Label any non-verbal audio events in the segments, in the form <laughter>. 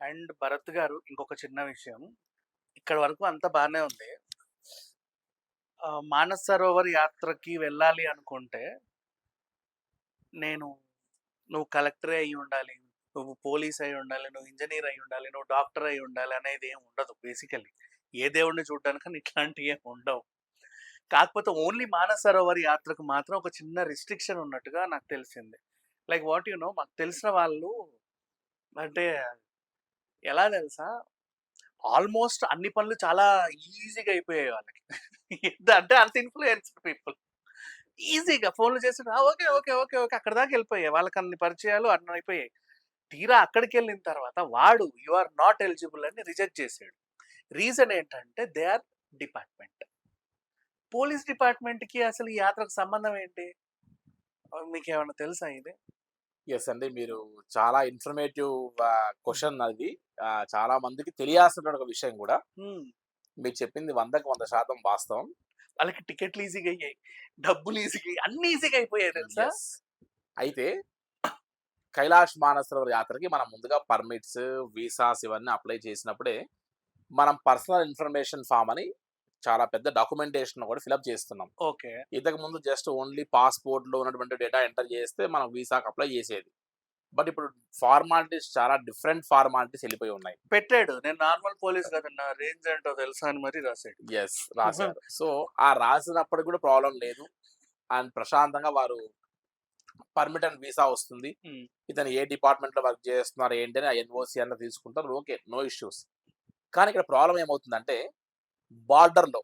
And Bharat గారు ఇంకొక చిన్న విషయం. ఇక్కడ వరకు అంత బాగానే ఉంది. మానస మానస్ సరోవర్ యాత్రకి వెళ్ళాలి అనుకుంటే నేను నువ్వు కలెక్టరే అయ్యుండాలి. నువ్వు పోలీస్ అయి ఉండాలి నువ్వు ఇంజనీర్ అయి అయ్యుండాలి. నువ్వు డాక్టర్ అయ్యుండాలి అనేది ఏం ఉండదు బేసికల్లీ. ఏ దేవుడిని చూడడానికి ఇట్లాంటివి ఏమి ఉండవు. కాకపోతే ఓన్లీ మానస్ సరోవర్ యాత్రకు మాత్రం ఒక చిన్న రిస్ట్రిక్షన్ ఉన్నట్టుగా నాకు తెలిసింది. లైక్ వాట్ యూ నో మాకు తెలిసిన వాళ్ళు అంటే ఎలా తెలుసా? ఆల్మోస్ట్ అన్ని పనులు చాలా ఈజీగా అయిపోయాయి వాళ్ళకి. అంటే అంత ఇన్ఫ్లుయెన్స్ పీపుల్. ఈజీగా ఫోన్‌లు చేసిన ఓకే. ఓకే. ఓకే. ఓకే. అక్కడి దాకా వెళ్ళిపోయాయి వాళ్ళకి అన్ని పరిచయాలు అన్ని అయిపోయాయి. తీరా అక్కడికెళ్ళిన తర్వాత వాడు యు ఆర్ నాట్ ఎలిజిబుల్ అని రిజెక్ట్ చేసాడు. రీజన్ ఏంటంటే దే ఆర్ డిపార్ట్‌మెంట్. పోలీస్ డిపార్ట్‌మెంట్‌కి అసలు ఈ యాత్రకు సంబంధం ఏంటి? మీకు ఏమైనా తెలుసా ఇది? యెస్ అండి. మీరు చాలా ఇన్ఫర్మేటివ్ క్వెషన్ అది. చాలా మందికి తెలియాల్సినటువంటి ఒక విషయం. హ్మ్. మీరు చెప్పింది 100కి 100% వాస్తవం. వాళ్ళకి టికెట్లు ఈజీగా అయ్యాయి. డబ్బులు ఈజీగా అన్నీ ఈజీగా అయిపోయాయి తెలుసా? అయితే కైలాష్ మానసరోవర్ యాత్రకి మనం ముందుగా పర్మిట్స్, వీసాస్ ఇవన్నీ అప్లై చేసినప్పుడే మనం పర్సనల్ ఇన్ఫర్మేషన్ ఫార్మ్ అని చాలా పెద్ద డాక్యుమెంటేషన్ కూడా ఫిలప్ చేస్తున్నాం. ఓకే. ఇంతకు ముందు జస్ట్ ఓన్లీ పాస్‌పోర్ట్‌లో ఉన్నటువంటి డేటా ఎంటర్ చేస్తే మనం వీసాకి అప్లై చేసేది. బట్ ఇప్పుడు ఫార్మాలిటీస్ చాలా డిఫరెంట్ ఫార్మాలిటీస్ ఎళ్ళిపోయి ఉన్నాయి. పెట్టాడు. నేను నార్మల్ పోలీస్ కాదు. నా రేంజ్ ఏంటో తెలుసా అని మరీ రాసాడు. యెస్. రాసారు. <laughs> సో, ఆ రాసినప్పటికి కూడా ప్రాబ్లమ్ లేదు. అండ్ ప్రశాంతంగా వారు పర్మిట్ అండ్ వీసా వస్తుంది. ఇతను ఏ డిపార్ట్‌మెంట్‌లో వర్క్ చేస్తున్నారు ఏంటి అని ఎన్‌ఓసీ అన్న తీసుకుంటారు. ఓకే. No issues. కానీ ఇక్కడ ప్రాబ్లమ్ ఏమవుతుందంటే బార్డర్‌లో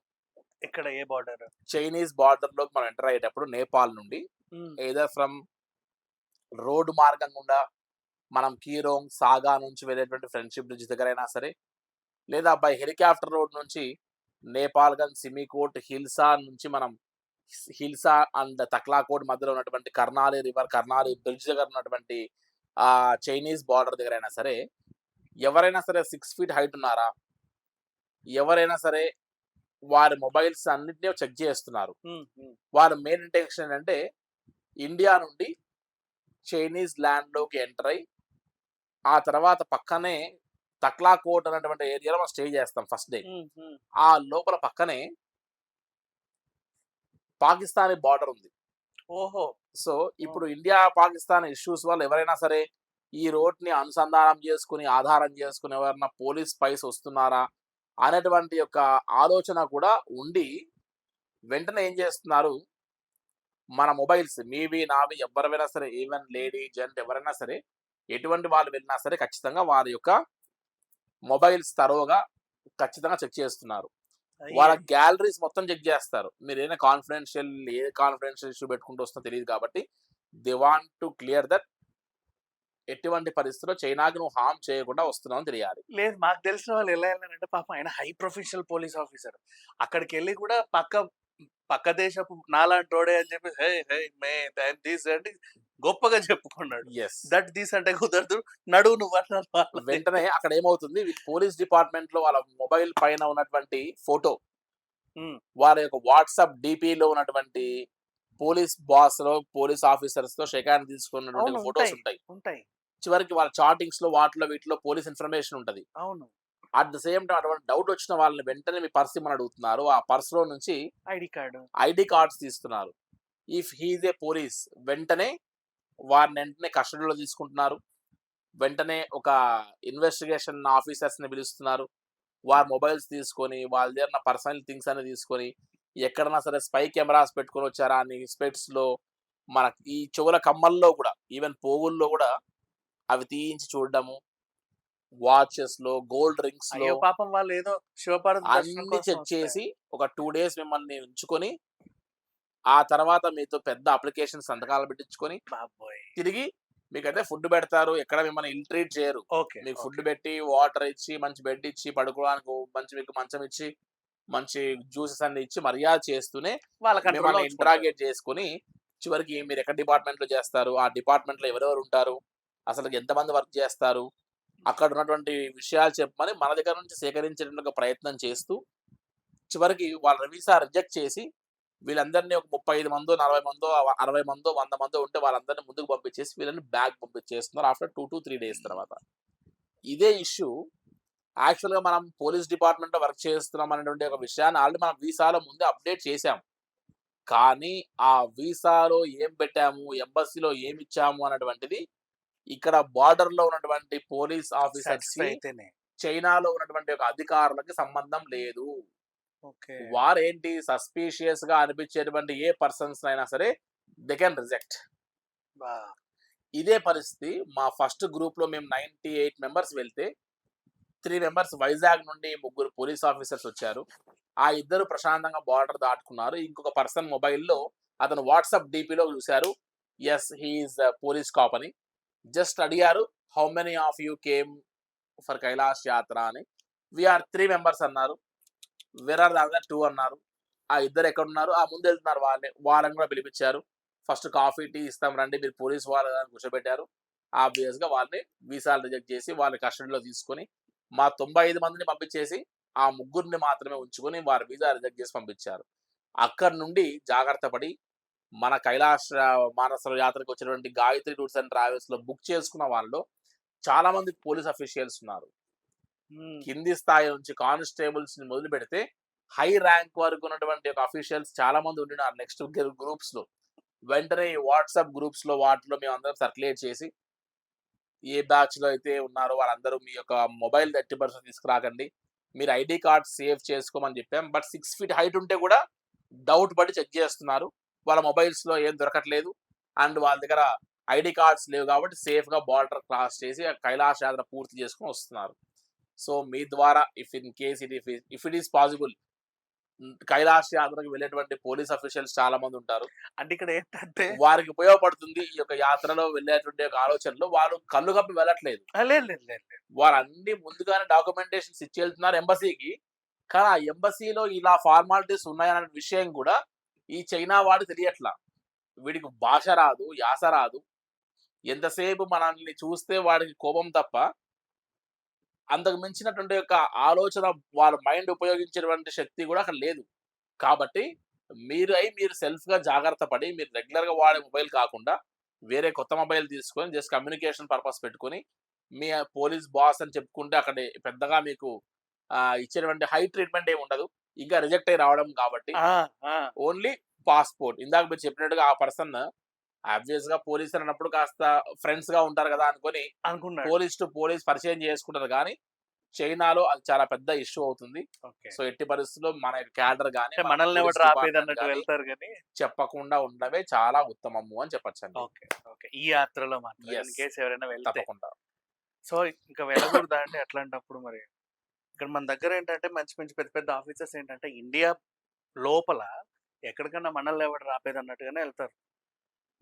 ఎక్కడ ఏ బార్డర్? చైనీస్ బార్డర్‌లోకి మనం ఎంటర్ అయ్యేటప్పుడు నేపాల్ నుండి. ఎయిదర్ ఫ్రమ్ రోడ్డు మార్గం గుండా మనం కీరోంగ్, సాగా నుంచి వెళ్ళేటువంటి ఫ్రెండ్‌షిప్ బ్రిడ్జ్ దగ్గరైనా సరే, లేదా బై హెలికాప్టర్ రోడ్ నుంచి నేపాల్‌గంజ్, సిమికోట్, హిల్సా నుంచి మనం హిల్సా అండ్ తక్లాకోట్ మధ్యలో ఉన్నటువంటి కర్నాలి రివర్, కర్నాలి బ్రిడ్జ్ దగ్గర ఉన్నటువంటి చైనీస్ బార్డర్ దగ్గరైనా సరే, ఎవరైనా సరే 6 ఫీట్ హైట్ ఉన్నారా? ఎవరైనా సరే వారి మొబైల్స్ అన్నిటిని చెక్ చేస్తున్నారు. వారి మెయిన్ ఇంటెన్షన్ ఏంటంటే ఇండియా నుండి చైనీస్ ల్యాండ్‌లోకి ఎంటర్ అయ్యి, ఆ తర్వాత పక్కనే తక్లాకోట్ అనేటువంటి ఏరియాలో మనం స్టే చేస్తాం ఫస్ట్ డే. ఆ లోపల పక్కనే పాకిస్తానీ బార్డర్ ఉంది. ఓహో! సో, ఇప్పుడు ఇండియా, పాకిస్తాన్ ఇష్యూస్ వల్ల ఎవరైనా సరే ఈ రోడ్‌ని అనుసంధానం చేసుకొని, ఆధారం చేసుకొని ఎవరైనా పోలీస్ స్పైస్ వస్తున్నారా? అనేటువంటి యొక్క ఆలోచన కూడా ఉండి, వెంటనే ఏం చేస్తున్నారు, మన మొబైల్స్ మీవి, నావి ఎవ్వరివైనా సరే ఈవెన్ లేడీ, జెంట్ ఎవరైనా సరే, ఎటువంటి వాళ్ళు వెళ్ళినా సరే ఖచ్చితంగా వారి యొక్క మొబైల్స్ తరోగా ఖచ్చితంగా చెక్ చేస్తున్నారు. వాళ్ళ! గ్యాలరీస్ మొత్తం చెక్ చేస్తారు. మీరేమైనా కాన్ఫిడెన్షియల్ ఏ కాన్ఫిడెన్షియల్ ఇష్యూ పెట్టుకుంటూ వస్తుందో తెలీదు కాబట్టి, they want to clear that ఎటువంటి పరిస్థితిలో చైనాకి నువ్వు హార్మ్ చేయకుండా వస్తున్నావని తెలియాలి. లేదు మాకు తెలిసిన వాళ్ళు ఎలా ఎళ్ళారంటే పాపం ఆయన హై ప్రొఫెషనల్ పోలీస్ ఆఫీసర్. అక్కడికెళ్ళి కూడా పక్క పక్క దేశపు నాలాంటోడే అని చెప్పి హే! హే! మే దట్ దిస్ అంటే గొప్పగా చెప్పుకున్నాడు. యెస్. దట్ దిస్ అంటే కుదరదు. నడువు నువ్వు అన్నారు. వెంటనే అక్కడ ఏమవుతుంది పోలీస్ డిపార్ట్మెంట్‌లో వాళ్ళ మొబైల్ పైన ఉన్నటువంటి ఫోటో హ్మ్. వారి యొక్క వాట్సాప్ డీపీలో ఉన్నటువంటి పోలీస్ బాస్‌లో, పోలీస్ ఆఫీసర్స్‌తో షేక్ హ్యాండ్ తీసుకున్నటువంటి. ఫోటోస్ ఉంటాయి. చివరికి వాళ్ళ చాటింగ్స్‌లో వాటిలో వీటిలో పోలీస్ ఇన్ఫర్మేషన్ ఉంటది. అవును. అట్ ద సేమ్ టైమ్ అటువంటి డౌట్ వచ్చిన వాళ్ళని వెంటనే మీ పర్స్ ఇమ్మని అడుగుతున్నారు. ఆ పర్స్‌లో నుంచి ఐడీ కార్డ్. ఐడీ కార్డ్స్ తీస్తున్నారు. If he is a police వెంటనే వారిని వెంటనే కస్టడీలో తీసుకుంటున్నారు. వెంటనే ఒక ఇన్వెస్టిగేషన్ ఆఫీసర్స్‌ని పిలుస్తున్నారు. వారి మొబైల్స్ తీసుకొని, వాళ్ళ దగ్గర పర్సనల్ థింగ్స్ అన్ని తీసుకొని, ఎక్కడైనా సరే స్పై కెమెరాస్ పెట్టుకొని వచ్చారా అని స్పెక్ట్స్‌లో మన ఈ చెవుల కమ్మల్లో కూడా ఈవెన్ పోగుల్లో కూడా అవి తీయించి చూడడము. వాచెస్‌లో, గోల్డ్ రింగ్స్‌లో అయ్యో! పాపం వాళ్ళు ఏదో అన్నీ చెక్. చేసి ఒక 2 డేస్ మిమ్మల్ని ఉంచుకొని, ఆ తర్వాత మీతో పెద్ద అప్లికేషన్ సంతకాలు పెట్టించుకొని! తిరిగి మీకైతే ఫుడ్ పెడతారు. ఎక్కడ మిమ్మల్ని ఇల్ ట్రీట్ చేయరు. మీకు ఫుడ్. పెట్టి, వాటర్ ఇచ్చి, మంచి బెడ్ ఇచ్చి, పడుకోవడానికి మంచి మీకు మంచం ఇచ్చి, మంచి జ్యూసెస్ అన్ని ఇచ్చి మర్యాద చేస్తూనే వాళ్ళ కంట్రోల్‌లో మిమ్మల్ని ఉంచుకుంటారు. ఇంటరాగేట్ చేసుకొని, చివరికి మీరు ఎక్కడ డిపార్ట్మెంట్‌లో చేస్తారు? ఆ డిపార్ట్మెంట్‌లో ఎవరెవరు ఉంటారు? అసలు ఎంతమంది వర్క్ చేస్తారు? అక్కడ ఉన్నటువంటి విషయాలు చెప్పమని మన దగ్గర నుంచి సేకరించేటువంటి ఒక ప్రయత్నం చేస్తూ, చివరికి వాళ్ళ వీసా రిజెక్ట్ చేసి, వీళ్ళందరినీ ఒక 35 మందో, 40 మందో, 60 మందో, 100 మందో ఉంటే వాళ్ళందరిని ముందుకు పంపించేసి వీళ్ళని బ్యాక్ పంపించేస్తున్నారు ఆఫ్టర్ 2-3 డేస్ తర్వాత. ఇదే ఇష్యూ యాక్చువల్‌గా మనం పోలీస్ డిపార్ట్‌మెంట్‌లో వర్క్ చేస్తున్నాం అనేటువంటి ఒక విషయాన్ని ఆల్రెడీ మనం వీసాలో ముందే అప్డేట్ చేసాం. కానీ ఆ వీసాలో ఏం పెట్టాము, ఎంబసీలో ఏమిచ్చాము అన్నటువంటిది ఇక్కడ బార్డర్‌లో ఉన్నటువంటి పోలీస్ అయితేనే. చైనాలో ఉన్నటువంటి ఒక అధికారులకి సంబంధం లేదు. వారేంటి సస్పీషియస్‌గా అనిపించేటువంటి ఏ పర్సన్స్‌నైనా సరే దే కెన్ రిజెక్ట్. ఇదే పరిస్థితి మా ఫస్ట్ గ్రూప్‌లో మేము 98 మెంబర్స్ వెళ్తే త్రీ మెంబర్స్ వైజాగ్ నుండి ముగ్గురు పోలీస్ ఆఫీసర్స్ వచ్చారు. ఆ ఇద్దరు ప్రశాంతంగా బార్డర్ దాటుకున్నారు. ఇంకొక పర్సన్ మొబైల్‌లో అతను వాట్సాప్ డిపిలో చూసారు. Yes he is police cop అని. జస్ట్ అడిగారు how many of you came for Kailash Yatra అని. వి ఆర్ 3 మెంబర్స్ అన్నారు. వేర్ ఆర్ ద అదర్ 2 అన్నారు. ఆ ఇద్దరు ఎక్కడ ఉన్నారు ఆ ముందు వెళ్తున్నారు వాళ్ళే. వాళ్ళని కూడా పిలిపించారు. ఫస్ట్ కాఫీ, టీ ఇస్తాం రండి మీరు పోలీస్ వాళ్ళు కూర్చోబెట్టారు. ఆబ్వియస్‌గా వాళ్ళని వీసాలు రిజెక్ట్ చేసి వాళ్ళని కస్టడీలో తీసుకొని మా 95 మందిని పంపించేసి ఆ ముగ్గురిని మాత్రమే ఉంచుకొని వారి వీసా రిజెక్ట్ చేసి పంపించారు. అక్కడి నుండి జాగ్రత్త పడి మన కైలాష్ మానస యాత్రకు వచ్చినటువంటి గాయత్రి టూర్స్ అండ్ ట్రావెల్స్‌లో బుక్ చేసుకున్న వాళ్ళలో చాలా మంది పోలీస్ అఫీషియల్స్ ఉన్నారు. కింది స్థాయి నుంచి కానిస్టేబుల్స్‌ని మొదలుపెడితే హై ర్యాంక్ వరకు ఉన్నటువంటి ఒక అఫీషియల్స్ చాలా మంది ఉండినారు నెక్స్ట్ గ్రూ గ్రూప్స్‌లో. వెంటనే వాట్సాప్ గ్రూప్స్‌లో వాటిలో మేమందరం సర్క్యులేట్ చేసి ఏ బ్యాచ్‌లో అయితే ఉన్నారో వాళ్ళందరూ మీ యొక్క మొబైల్ థర్టీ పర్సెంట్ తీసుకురాకండి. మీరు ఐడి కార్డ్ సేవ్ చేసుకోమని చెప్పాం. బట్ సిక్స్ ఫీట్ హైట్ ఉంటే కూడా డౌట్ పడి చెక్ చేస్తున్నారు. వాళ్ళ మొబైల్స్‌లో ఏం దొరకట్లేదు. అండ్ వాళ్ళ దగ్గర ఐడి కార్డ్స్ లేవు కాబట్టి సేఫ్‌గా బార్డర్ క్రాస్ చేసి కైలాస యాత్ర పూర్తి చేసుకొని వస్తున్నారు. సో మీ ద్వారా if in case it if if it is possible Kailash యాత్రకు వెళ్ళేటువంటి పోలీస్ అఫీషియల్స్ చాలా మంది ఉంటారు. అంటే ఇక్కడ ఏంటంటే వారికి ఉపయోగపడుతుంది ఈ యొక్క యాత్రలో వెళ్ళేటువంటి ఒక ఆలోచనలో వాళ్ళు కళ్ళు కప్పి వెళ్ళట్లేదు. వారు అన్ని ముందుగానే డాక్యుమెంటేషన్స్ ఇచ్చి వెళ్తున్నారు ఎంబసీకి. కానీ ఆ ఎంబసీలో ఇలా ఫార్మాలిటీస్ ఉన్నాయన్న విషయం కూడా ఈ చైనా వాడికి తెలియట్లా. వీడికి భాష రాదు, యాస రాదు. ఎంతసేపు మనల్ని చూస్తే వాడికి కోపం తప్ప అంతకు మించినటువంటి యొక్క ఆలోచన వాళ్ళ మైండ్ ఉపయోగించేటువంటి శక్తి కూడా అక్కడ లేదు. కాబట్టి మీరు అయి మీరు సెల్ఫ్‌గా జాగ్రత్త పడి మీరు రెగ్యులర్‌గా వాడే మొబైల్ కాకుండా వేరే కొత్త మొబైల్ తీసుకొని జస్ట్ కమ్యూనికేషన్ పర్పస్ పెట్టుకొని మీ పోలీస్ బాస్ అని చెప్పుకుంటే అక్కడ పెద్దగా మీకు ఇచ్చేటువంటి హై ట్రీట్మెంట్ ఏమి ఉండదు. ఇంకా రిజెక్ట్ అయ్యి రావడం కాబట్టి! Only passport. ఇందాక మీరు చెప్పినట్టుగా ఆ పర్సన్ ఆబ్వియస్‌గా పోలీస్ అన్నప్పుడు కాస్త ఫ్రెండ్స్‌గా ఉంటారు కదా అనుకోని అనుకున్నాడు. పోలీస్ టు పోలీస్ పరిచయం చేసుకుంటారు గానీ చైనాలో అది చాలా పెద్ద ఇష్యూ అవుతుంది. సో ఎట్టి పరిస్థితుల్లో మన క్యాడర్ గాని అంటే మన మనల్ని వెళ్తారు గానీ చెప్పకుండా ఉండడమే చాలా ఉత్తమము అని. ఓకే. ఈ యాత్రలో ఎవరైనా. తప్పకుండా. సో ఇంకా వెళ్ళకూడదా అండి అట్లాంటప్పుడు మరి? ఇక్కడ మన దగ్గర ఏంటంటే మంచి మంచి పెద్ద పెద్ద ఆఫీసర్స్ ఏంటంటే ఇండియా లోపల ఎక్కడికన్నా మనల్ని ఎవడు రాపేది అన్నట్టుగానే వెళ్తారు.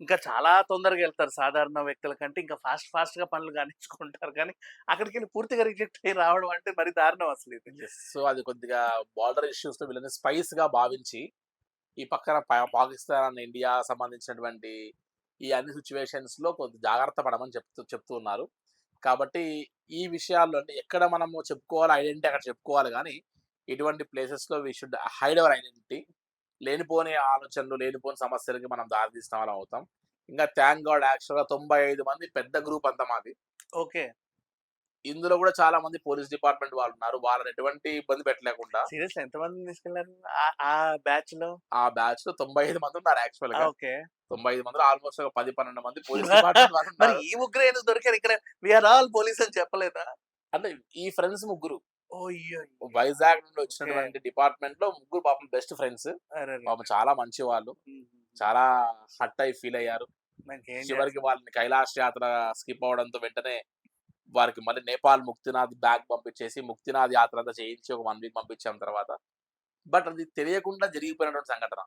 ఇంకా చాలా తొందరగా వెళ్తారు సాధారణ వ్యక్తుల కంటే ఇంకా ఫాస్ట్ ఫాస్ట్‌గా పనులు కానించుకుంటారు కానీ అక్కడికెళ్ళి పూర్తిగా రిజెక్ట్ అయ్యి రావడం అంటే మరి దారుణం అసలు ఇది. సో అది కొద్దిగా బార్డర్ ఇష్యూస్‌తో వీళ్ళని స్పైస్‌గా భావించి ఈ పక్కన పా పాకిస్తాన్, ఇండియా సంబంధించినటువంటి ఈ అన్ని సిట్యుయేషన్స్‌లో కొంత జాగ్రత్త పడమని చెప్తూ చెప్తూ ఉన్నారు. కాబట్టి ఈ విషయాల్లో అంటే ఎక్కడ మనము చెప్పుకోవాలి ఐడెంటిటీ అక్కడ చెప్పుకోవాలి కానీ ఇటువంటి ప్లేసెస్‌లో we should hide our identity. లేనిపోని ఆలోచనలు, లేనిపోని సమస్యలకి మనం దారి తీసిన వాళ్ళం అవుతాం. ఇంకా థాంక్ గాడ్ యాక్చువల్‌గా 95 మంది పెద్ద గ్రూప్ అంతా మాది. ఓకే. ఇందులో కూడా చాలా మంది పోలీస్ డిపార్ట్మెంట్ వాళ్ళు ఉన్నారు. వాళ్ళని ఎటువంటి ఇబ్బంది పెట్టలేకుండా సీరియస్‌లీ ఎంతమందిని తీసుకెళ్ళారు? ఆ ఆ బ్యాచ్‌లో? ఆ బ్యాచ్‌లో 95 మంది ఉన్నారు యాక్చువల్‌గా. ఓకే. 95 మందిలో ఆల్‌మోస్ట్ ఒక 10, 12 మంది పోలీస్ <laughs> డిపార్ట్మెంట్ వాళ్ళు మరి. ఈ ముగ్గురే ఎందుకు దొరికారు ఇక్కడ? వి ఆర్ ఆల్ పోలీస్ అని చెప్పలేదా? అంటే ఈ ఫ్రెండ్స్ ముగ్గురు. వైజాగ్ నుండి. వచ్చినటువంటి డిపార్ట్మెంట్‌లో ముగ్గురు పాపం బెస్ట్ ఫ్రెండ్స్. పాపం చాలా మంచి వాళ్ళు. చాలా హర్ట్ అయ్యి ఫీల్ అయ్యారు. చివరికి? వాళ్ళని కైలాష్ యాత్ర స్కిప్ అవ్వడంతో వెంటనే వారికి మళ్ళీ నేపాల్ ముక్తినాథ్ బ్యాగ్ పంపించేసి ముక్తినాథ్ యాత్ర అంతా చేయించి ఒక 1 వీక్ పంపించాం తర్వాత. బట్ అది తెలియకుండా జరిగిపోయినటువంటి సంఘటన.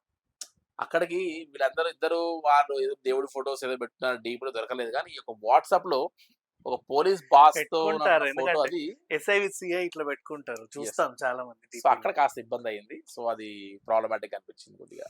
అక్కడికి వీళ్ళందరూ ఇద్దరు వాళ్ళు ఏదో దేవుడి ఫోటోస్ ఏదో పెట్టుకున్నారు డీపీలో దొరకలేదు కానీ ఈ యొక్క వాట్సాప్‌లో ఒక పోలీస్ అది విత్ సిఐ ఇట్లా పెట్టుకుంటారు. చూస్తాం చాలా మంది సో. అక్కడ కాస్త ఇబ్బంది అయింది. సో అది ప్రాబ్లమాటిక్ అనిపించింది కొద్దిగా.